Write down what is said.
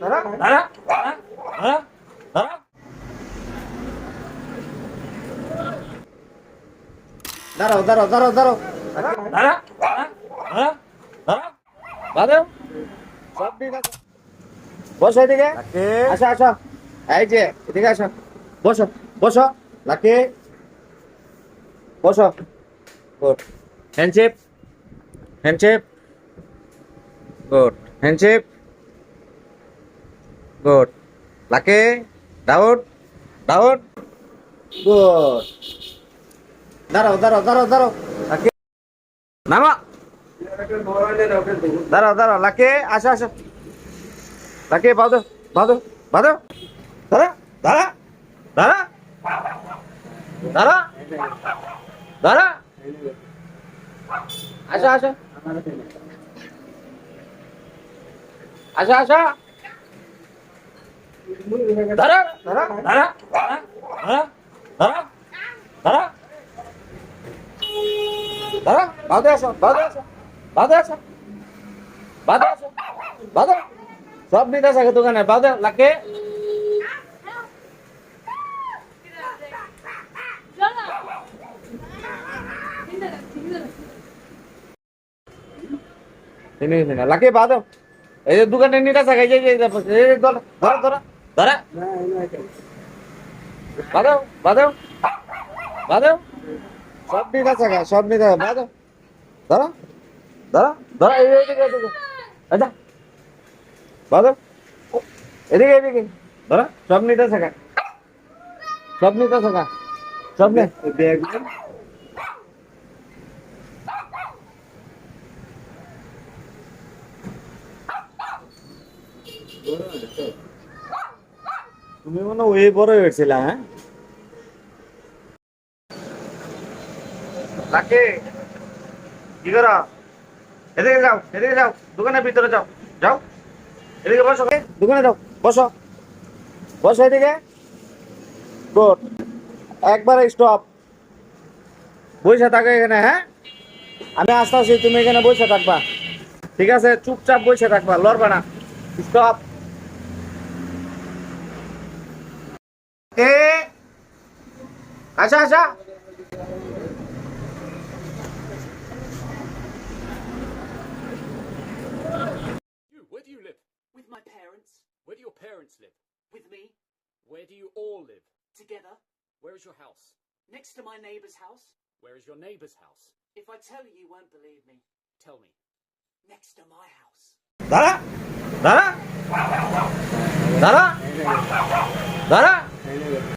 দাঁড়া দাঁড়া দাঁড়া দাঁড়া দাঁড়া। দাঁড়াও দাঁড়াও দাঁড়াও দাঁড়াও। দাঁড়া দাঁড়া দাঁড়া দাঁড়া বাদেও। সব ঠিক আছে। বসো এদিকে। আসো আসো। এই যে এদিকে আসো। বসো বসো। লাকি। বসো। Good. Handshake handshake good. Handshake good Lucky doubt doubt good দাঁড়াও দাঁড়াও দাঁড়াও দাঁড়াও লাকি নামা দাঁড়াও দাঁড়াও লাকি আসো আসো লাকি বাঁধো বাঁধো বাঁধো দাঁড়া দাঁড়া দাঁড়া দাঁড়া দাঁড়া আসো আসো আসো আসো সব নিতে থাকে দোকানে বাদে লাগে লাগে বাদ এই দোকানে নিতে থাকে ধরা ধরা। দাঁড়া বাদাও বাদাও বাদাও সব নিয়ে কাছে সব নিয়ে কাছে বাদাও দাঁড়া দাঁড়া দাঁড়া এদিকে এদিকে আচ্ছা বাদাও এদিকে এদিকে। দাঁড়া সব নিতে শেখা সব নিতে শেখা সব নে তুমি মনে ওই বড় হয়েছিল হ্যাঁ? লাকে কি করো? এদিকে যাও এদিকে যাও দোকানের ভিতরে যাও যাও। এদিকে বসো। দোকানে যাও বসো। বসো এদিকে। গুড। একবার স্টপ বসে থাকো এখানে হ্যাঁ? আমি আসতে আসি তুমি এখানে বসে থাকবা। ঠিক আছে চুপচাপ বসে থাকবা লড়বা না। Stop আচ্ছা আচ্ছা You, where do you live? With my parents, Where do your parents live? with me, Where do you all live? together, Where is your house? next to my neighbour's house. Where is your neighbour's house? If I tell you, you won't believe me. Tell me. Next to my house. দাঁড়া দাঁড়া দাঁড়া দাঁড়া